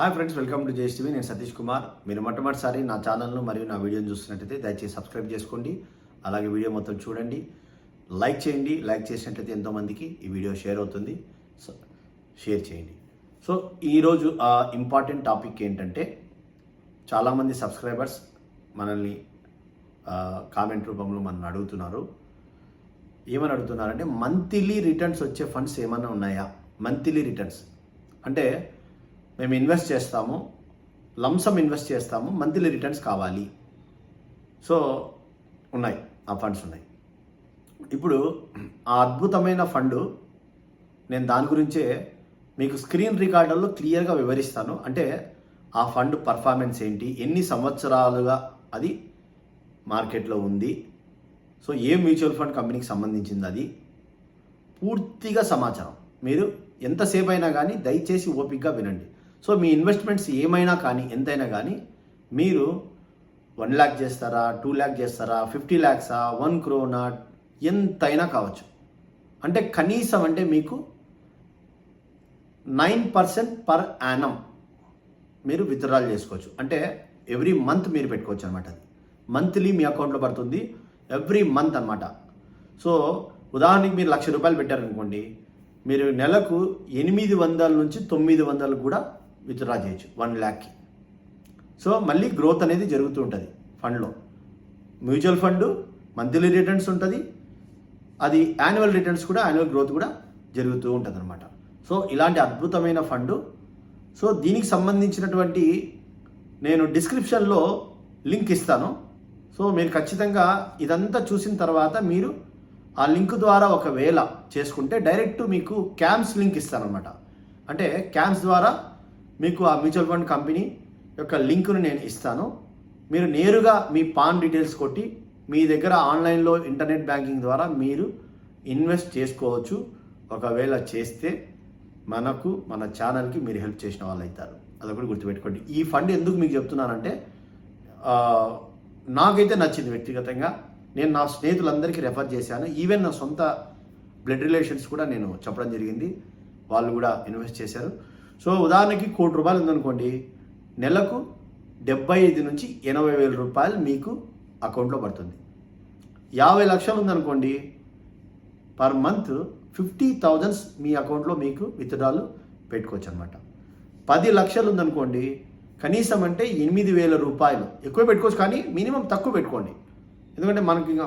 Hi friends welcome to J S TV నేను సతీష్ కుమార్. మీరు మొట్టమొదటిసారి నా ఛానల్ను మరియు నా వీడియోని చూస్తున్నట్టయితే దయచేసి సబ్స్క్రైబ్ చేసుకోండి. అలాగే వీడియో మొత్తం చూడండి. లైక్ చేయండి. లైక్ చేసినట్లయితే ఎంతోమందికి ఈ వీడియో షేర్ అవుతుంది. సో షేర్ చేయండి. సో ఈరోజు ఇంపార్టెంట్ టాపిక్ ఏంటంటే చాలామంది సబ్స్క్రైబర్స్ మనల్ని కామెంట్ రూపంలో మనల్ని అడుగుతున్నారు. ఏమని అడుగుతున్నారంటే మంత్లీ రిటర్న్స్ వచ్చే ఫండ్స్ ఏమైనా ఉన్నాయా? మంత్లీ రిటర్న్స్ అంటే మేము ఇన్వెస్ట్ చేస్తాము లంసమ్ ఇన్వెస్ట్ చేస్తాము మంత్లీ రిటర్న్స్ కావాలి. సో ఉన్నాయి. ఆ ఫండ్స్ ఉన్నాయి. ఇప్పుడు ఆ అద్భుతమైన ఫండ్ నేను దాని గురించే మీకు స్క్రీన్ రికార్డర్లో క్లియర్గా వివరిస్తాను. అంటే ఆ ఫండ్ పర్ఫార్మెన్స్ ఏంటి? ఎన్ని సంవత్సరాలుగా అది మార్కెట్లో ఉంది? సో ఏ మ్యూచువల్ ఫండ్ కంపెనీకి సంబంధించింది అది? పూర్తిగా సమాచారం. మీరు ఎంతసేపు అయినా కానీ దయచేసి ఓపికగా వినండి. సో మీ ఇన్వెస్ట్మెంట్స్ ఏమైనా కానీ ఎంతైనా కానీ మీరు వన్ ల్యాక్ చేస్తారా టూ ల్యాక్ చేస్తారా ఫిఫ్టీ ల్యాక్సా వన్ క్రోనా ఎంతైనా కావచ్చు. అంటే కనీసం అంటే మీకు నైన్ పర్సెంట్ పర్ యానం మీరు విత్డ్రాల్ చేసుకోవచ్చు. అంటే ఎవ్రీ మంత్ మీరు పెట్టుకోవచ్చు అనమాట అది. మంత్లీ మీ అకౌంట్లో పడుతుంది. ఎవ్రీ మంత్ అనమాట సో ఉదాహరణకి మీరు లక్ష రూపాయలు పెట్టారనుకోండి మీరు నెలకు ఎనిమిది వందల నుంచి తొమ్మిది వందలు కూడా విత్డ్రా చేయొచ్చు వన్ ల్యాక్కి. సో మళ్ళీ గ్రోత్ అనేది జరుగుతూ ఉంటుంది ఫండ్లో. మ్యూచువల్ ఫండ్ మంత్లీ రిటర్న్స్ ఉంటుంది అది యాన్యువల్ రిటర్న్స్ కూడా యాన్యువల్ గ్రోత్ కూడా జరుగుతూ ఉంటుంది అనమాట సో ఇలాంటి అద్భుతమైన ఫండ్. సో దీనికి సంబంధించినటువంటి నేను డిస్క్రిప్షన్లో లింక్ ఇస్తాను. సో మీరు ఖచ్చితంగా ఇదంతా చూసిన తర్వాత మీరు ఆ లింక్ ద్వారా ఒకవేళ చేసుకుంటే డైరెక్ట్ మీకు క్యాంప్స్ లింక్ ఇస్తానమాట అంటే క్యాంప్స్ ద్వారా మీకు ఆ మ్యూచువల్ ఫండ్ కంపెనీ యొక్క లింక్ను నేను ఇస్తాను. మీరు నేరుగా మీ పాన్ డీటెయిల్స్ కొట్టి మీ దగ్గర ఆన్లైన్లో ఇంటర్నెట్ బ్యాంకింగ్ ద్వారా మీరు ఇన్వెస్ట్ చేసుకోవచ్చు. ఒకవేళ చేస్తే మనకు మన ఛానల్కి మీరు హెల్ప్ చేసిన వాళ్ళు అవుతారు. అదొకటి గుర్తుపెట్టుకోండి. ఈ ఫండ్ ఎందుకు మీకు చెప్తున్నానంటే నాకైతే నచ్చింది వ్యక్తిగతంగా. నేను నా స్నేహితులందరికీ రెఫర్ చేశాను. ఈవెన్ నా సొంత బ్లడ్ రిలేషన్స్ కూడా నేను చెప్పడం జరిగింది. వాళ్ళు కూడా ఇన్వెస్ట్ చేశారు. సో ఉదాహరణకి కోటి రూపాయలు ఉందనుకోండి నెలకు డెబ్బై ఐదు నుంచి ఎనభై వేల రూపాయలు మీకు అకౌంట్లో పడుతుంది. యాభై లక్షలు ఉందనుకోండి పర్ మంత్ ఫిఫ్టీ థౌజండ్స్ మీ అకౌంట్లో మీకు విత్డ్రాలు పెట్టుకోవచ్చు అనమాట పది లక్షలు ఉందనుకోండి కనీసం అంటే ఎనిమిది వేల రూపాయలు ఎక్కువ పెట్టుకోవచ్చు కానీ మినిమం తక్కువ పెట్టుకోండి. ఎందుకంటే మనకి ఇంకా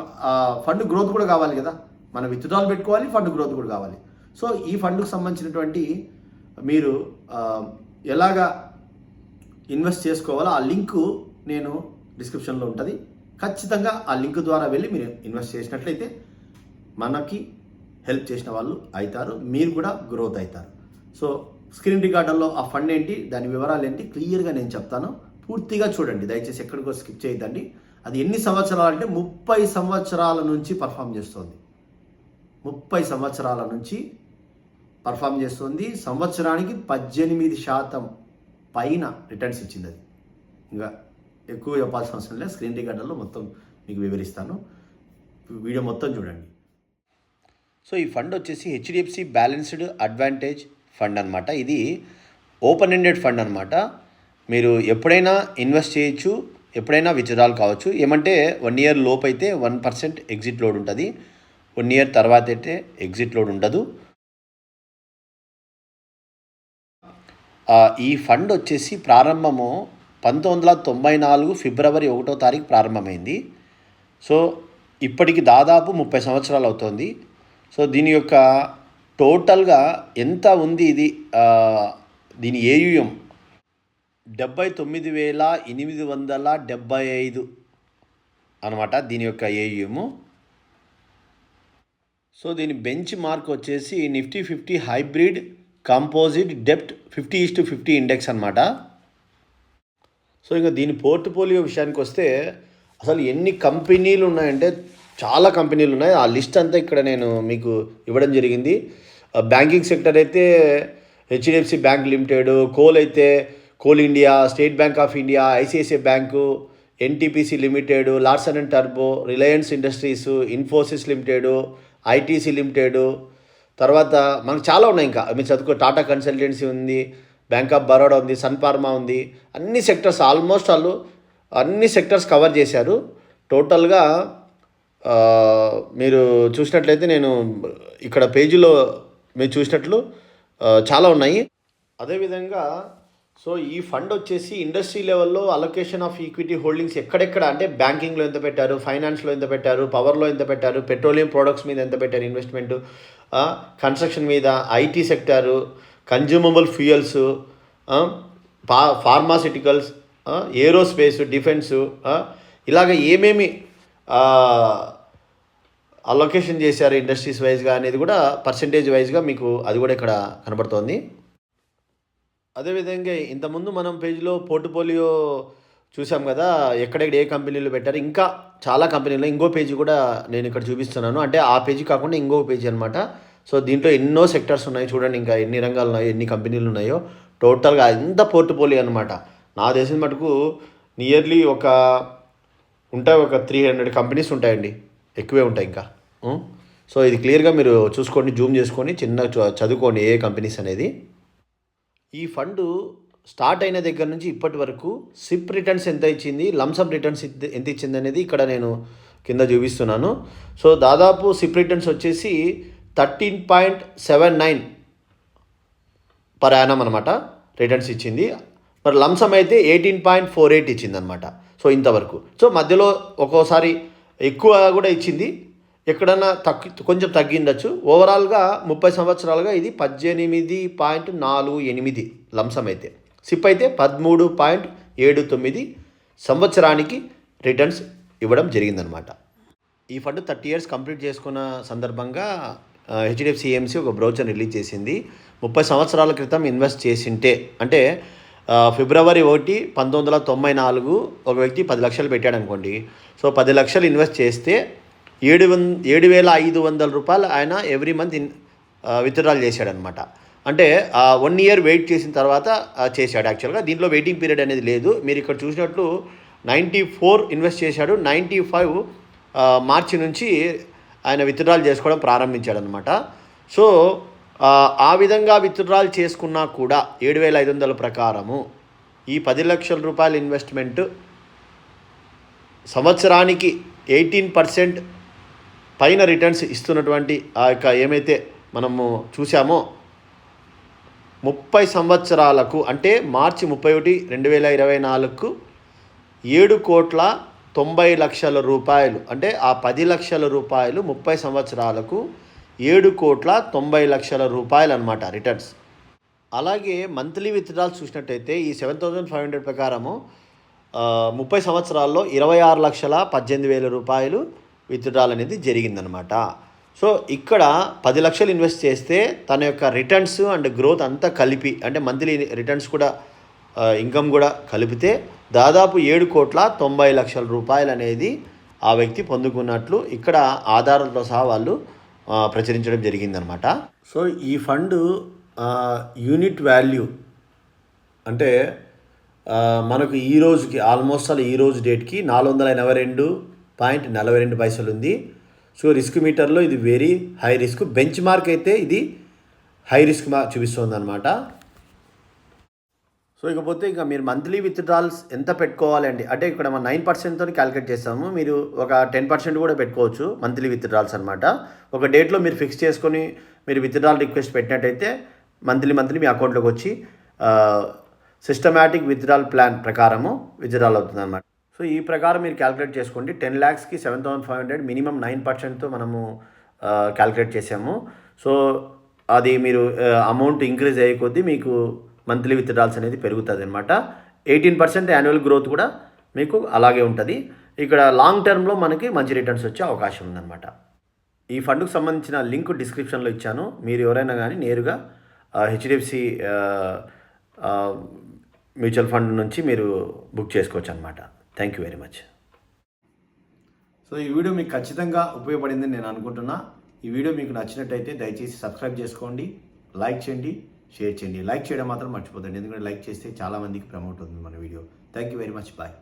ఫండ్ గ్రోత్ కూడా కావాలి కదా. మన విత్డ్రాలు పెట్టుకోవాలి ఫండ్ గ్రోత్ కూడా కావాలి. సో ఈ ఫండ్కు సంబంధించినటువంటి మీరు ఎలాగా ఇన్వెస్ట్ చేసుకోవాలో ఆ లింకు నేను డిస్క్రిప్షన్లో ఉంటుంది. ఖచ్చితంగా ఆ లింక్ ద్వారా వెళ్ళి మీరు ఇన్వెస్ట్ చేసినట్లయితే మనకి హెల్ప్ చేసిన వాళ్ళు అవుతారు మీరు కూడా గ్రోత్ అవుతారు. సో స్క్రీన్ రికార్డర్లో ఆ ఫండ్ ఏంటి దాని వివరాలు ఏంటి క్లియర్గా నేను చెప్తాను. పూర్తిగా చూడండి దయచేసి ఎక్కడికో స్కిప్ చేయొద్దండి. అది ఎన్ని సంవత్సరాలు అంటే ముప్పై సంవత్సరాల నుంచి పర్ఫామ్ చేస్తుంది. ముప్పై సంవత్సరాల నుంచి పర్ఫామ్ చేస్తుంది. సంవత్సరానికి పద్దెనిమిది శాతం పైన రిటర్న్స్ ఇచ్చింది అది. ఇంకా ఎక్కువ చెప్పాల్సిన అవసరం లేదు. స్క్రీన్ రికార్డర్లో మొత్తం మీకు వివరిస్తాను. వీడియో మొత్తం చూడండి. సో ఈ ఫండ్ వచ్చేసి హెచ్డిఎఫ్సి బ్యాలెన్స్డ్ అడ్వాంటేజ్ ఫండ్ అనమాట ఇది ఓపెన్ ఎండెడ్ ఫండ్ అనమాట మీరు ఎప్పుడైనా ఇన్వెస్ట్ చేయొచ్చు ఎప్పుడైనా విత్డ్రాల్ కావచ్చు. ఏమంటే వన్ ఇయర్ లోపు అయితే వన్ పర్సెంట్ ఎగ్జిట్ లోడ్ ఉంటుంది. వన్ ఇయర్ తర్వాత అయితే ఎగ్జిట్ లోడ్ ఉండదు. ఈ ఫండ్ వచ్చేసి ప్రారంభము పంతొమ్మిది వందల తొంభై నాలుగు ఫిబ్రవరి ఒకటో తారీఖు ప్రారంభమైంది. సో ఇప్పటికి దాదాపు ముప్పై సంవత్సరాలు అవుతోంది. సో దీని యొక్క టోటల్గా ఎంత ఉంది ఇది? దీని ఏయుఎం డెబ్బై తొమ్మిది వేల ఎనిమిది వందల డెబ్బై ఐదు అనమాట దీని యొక్క ఏయుఎము సో దీని బెంచ్ మార్క్ వచ్చేసి Nifty fifty hybrid composite డెప్ట్ fifty is to fifty index అనమాట సో ఇంకా దీని పోర్ట్ఫోలియో విషయానికి వస్తే అసలు ఎన్ని కంపెనీలు ఉన్నాయంటే చాలా కంపెనీలు ఉన్నాయి. ఆ లిస్ట్ అంతా ఇక్కడ నేను మీకు ఇవ్వడం జరిగింది. బ్యాంకింగ్ సెక్టర్ అయితే హెచ్డిఎఫ్సి బ్యాంక్ లిమిటెడ్ కోల్ అయితే coal India State Bank of India ICICI bank NTPC limited Larsen and Turbo Reliance Industries Infosys limited ITC limited తర్వాత మనకు చాలా ఉన్నాయి ఇంకా. మీరు చదువుకో టాటా కన్సల్టెన్సీ ఉంది బ్యాంక్ ఆఫ్ బరోడా ఉంది సన్ ఫార్మా ఉంది అన్ని సెక్టర్స్ ఆల్మోస్ట్ వాళ్ళు అన్ని సెక్టర్స్ కవర్ చేశారు. టోటల్గా మీరు చూసినట్లయితే నేను ఇక్కడ పేజీలో మీరు చూసినట్లు చాలా ఉన్నాయి. అదేవిధంగా సో ఈ ఫండ్ వచ్చేసి ఇండస్ట్రీ లెవెల్లో అలొకేషన్ ఆఫ్ ఈక్విటీ హోల్డింగ్స్ ఎక్కడెక్కడ అంటే బ్యాంకింగ్లో ఎంత పెట్టారు ఫైనాన్స్లో ఎంత పెట్టారు పవర్లో ఎంత పెట్టారు పెట్రోలియం ప్రోడక్ట్స్ మీద ఎంత పెట్టారు ఇన్వెస్ట్మెంట్ కన్స్ట్రక్షన్ మీద ఐటీ సెక్టారు కన్జ్యూమబుల్ ఫ్యూయల్స్ ఫా ఫార్మాసిటికల్స్ ఏరోస్పేస్ డిఫెన్స్ ఇలాగ ఏమేమి అలొకేషన్ చేశారు ఇండస్ట్రీస్ వైజ్గా అనేది కూడా పర్సంటేజ్ వైజ్గా మీకు అది కూడా ఇక్కడ కనబడుతోంది. అదేవిధంగా ఇంతకుముందు మనం పేజీలో పోర్ట్ఫోలియో చూసాం కదా ఎక్కడెక్కడ ఏ కంపెనీలు పెట్టారు. ఇంకా చాలా కంపెనీలు ఇంకో పేజీ కూడా నేను ఇక్కడ చూపిస్తున్నాను. అంటే ఆ పేజీ కాకుండా ఇంకో పేజీ అనమాట సో దీంట్లో ఎన్నో సెక్టర్స్ ఉన్నాయి చూడండి ఇంకా ఎన్ని రంగాలు ఉన్నాయో ఎన్ని కంపెనీలు ఉన్నాయో. టోటల్గా ఎంత పోర్ట్ఫోలియో అనమాట నా దేశం మటుకు నియర్లీ ఒక ఉంటాయి ఒక త్రీ హండ్రెడ్ కంపెనీస్ ఉంటాయండి. ఎక్కువే ఉంటాయి ఇంకా. సో ఇది క్లియర్గా మీరు చూసుకోండి జూమ్ చేసుకొని చిన్న చ- చదువుకోండి ఏ కంపెనీస్ అనేది. ఈ ఫండ్ స్టార్ట్ అయిన దగ్గర నుంచి ఇప్పటి వరకు సిప్ రిటర్న్స్ ఎంత ఇచ్చింది లంసమ్ రిటర్న్స్ ఎంత ఇచ్చింది అనేది ఇక్కడ నేను కింద చూపిస్తున్నాను. సో దాదాపు సిప్ రిటర్న్స్ వచ్చేసి thirteen point seven nine per annum అనమాట రిటర్న్స్ ఇచ్చింది. మరి లంసమ్ అయితే ఎయిటీన్ పాయింట్ ఫోర్ ఎయిట్ ఇచ్చింది అనమాట సో ఇంతవరకు. సో మధ్యలో ఒక్కోసారి ఎక్కువ కూడా ఇచ్చింది. ఎక్కడన్నా తగ్గి కొంచెం తగ్గిండొచ్చు. ఓవరాల్గా ముప్పై సంవత్సరాలుగా ఇది పద్దెనిమిది పాయింట్ నాలుగు ఎనిమిది లంసం అయితే. సిప్ అయితే పదమూడు పాయింట్ ఏడు తొమ్మిది సంవత్సరానికి రిటర్న్స్ ఇవ్వడం జరిగిందనమాట ఈ ఫండ్ థర్టీ ఇయర్స్ కంప్లీట్ చేసుకున్న సందర్భంగా హెచ్డిఎఫ్సి ఏఎంసీ ఒక బ్రౌచర్ రిలీజ్ చేసింది. ముప్పై సంవత్సరాల క్రితం ఇన్వెస్ట్ చేసింటే అంటే ఫిబ్రవరి ఒకటి పంతొమ్మిది వందల తొంభై నాలుగు ఒక వ్యక్తి పది లక్షలు పెట్టాడు అనుకోండి సో పది లక్షలు ఇన్వెస్ట్ చేస్తే ఏడు వన్ ఏడు వేల ఐదు వందల రూపాయలు ఆయన ఎవ్రీ మంత్ ఇన్ విత్డ్రాల్ చేశాడనమాట అంటే వన్ ఇయర్ వెయిట్ చేసిన తర్వాత చేశాడు యాక్చువల్గా దీంట్లో వెయిటింగ్ పీరియడ్ అనేది లేదు. మీరు ఇక్కడ చూసినట్లు నైంటీ ఫోర్ ఇన్వెస్ట్ చేశాడు. నైంటీ ఫైవ్ మార్చి నుంచి ఆయన విత్డ్రాల్ చేసుకోవడం ప్రారంభించాడనమాట సో ఆ, ఆ విధంగా విత్డ్రాల్ చేసుకున్నా కూడా ఏడు వేల ఐదు వందల ప్రకారము ఈ పది లక్షల రూపాయల ఇన్వెస్ట్మెంట్ సంవత్సరానికి ఎయిటీన్ పర్సెంట్ పైన రిటర్న్స్ ఇస్తున్నటువంటి ఆ యొక్క ఏమైతే మనము చూసామో ముప్పై సంవత్సరాలకు అంటే మార్చి ముప్పై ఒకటి రెండు వేల ఇరవై నాలుగుకు ఏడు కోట్ల తొంభై లక్షల రూపాయలు అంటే ఆ పది లక్షల రూపాయలు ముప్పై సంవత్సరాలకు ఏడు కోట్ల తొంభై లక్షల రూపాయలు అనమాట రిటర్న్స్. అలాగే మంత్లీ విత్డ్రాల్స్ చూసినట్టయితే ఈ సెవెన్ థౌజండ్ ఫైవ్ హండ్రెడ్ ప్రకారము ముప్పై సంవత్సరాల్లో ఇరవై ఆరు లక్షల పద్దెనిమిది వేల రూపాయలు విత్డ్రాల్ అనేది జరిగిందనమాట సో ఇక్కడ పది లక్షలు ఇన్వెస్ట్ చేస్తే తన యొక్క రిటర్న్స్ అండ్ గ్రోత్ అంతా కలిపి అంటే మంత్లీ రిటర్న్స్ కూడా ఇన్కమ్ కూడా కలిపితే దాదాపు ఏడు కోట్ల తొంభై లక్షల రూపాయలు అనేది ఆ వ్యక్తి పొందుకున్నట్లు ఇక్కడ ఆధారాలతో సహా వాళ్ళు ప్రచురించడం జరిగిందనమాట. సో ఈ ఫండ్ యూనిట్ వాల్యూ అంటే మనకు ఈ రోజుకి ఆల్మోస్ట్ అలా ఈ రోజు డేట్కి నాలుగు వందల ఎనభై రెండు పాయింట్ నలభై రెండు పైసలు ఉంది సో రిస్క్ మీటర్లో ఇది very high risk. Benchmark అయితే ఇది హై రిస్క్ మా చూపిస్తుంది అనమాట సో ఇకపోతే ఇక మీరు మంత్లీ విత్డ్రాల్స్ ఎంత పెట్టుకోవాలండి అంటే ఇక్కడ మనం నైన్ పర్సెంట్తో క్యాలిక్యులేట్ చేస్తాము. మీరు ఒక టెన్ పర్సెంట్ కూడా పెట్టుకోవచ్చు మంత్లీ విత్డ్రాల్స్ అనమాట ఒక డేట్లో మీరు ఫిక్స్ చేసుకొని మీరు విత్డ్రాల్ రిక్వెస్ట్ పెట్టినట్టయితే మంత్లీ మంత్లీ మీ అకౌంట్లోకి వచ్చి సిస్టమాటిక్ విత్డ్రాల్ ప్లాన్ ప్రకారము విత్డ్రాల్ అవుతుంది అనమాట సో ఈ ప్రకారం మీరు క్యాలిక్యులేట్ చేసుకోండి. Ten ల్యాక్స్కి seven thousand five hundred minimum nine పర్సెంట్తో మనము క్యాలిక్యులేట్ చేసాము. సో అది మీరు అమౌంట్ ఇంక్రీజ్ అయ్యే కొద్దీ మీకు మంత్లీ విత్డ్రాల్స్ అనేది పెరుగుతుంది అనమాట ఎయిటీన్ పర్సెంట్ యాన్యువల్ గ్రోత్ కూడా మీకు అలాగే ఉంటుంది. ఇక్కడ లాంగ్ టర్మ్లో మనకి మంచి రిటర్న్స్ వచ్చే అవకాశం ఉందన్నమాట. ఈ ఫండ్కు సంబంధించిన లింక్ డిస్క్రిప్షన్లో ఇచ్చాను. మీరు ఎవరైనా కానీ నేరుగా హెచ్డిఎఫ్సి మ్యూచువల్ ఫండ్ నుంచి మీరు బుక్ చేసుకోవచ్చు అనమాట thank you very much so ఈ వీడియో మీకు ఖచ్చితంగా ఉపయోగపడిందని నేను అనుకుంటున్నా. ఈ వీడియో మీకు నచ్చినట్టయితే దయచేసి సబ్స్క్రైబ్ చేసుకోండి లైక్ చేయండి షేర్ చేయండి. లైక్ చేయడం మాత్రం మర్చిపోదండి ఎందుకంటే లైక్ చేస్తే చాలామందికి ప్రమోట్ అవుతుంది మన video. Thank you very much bye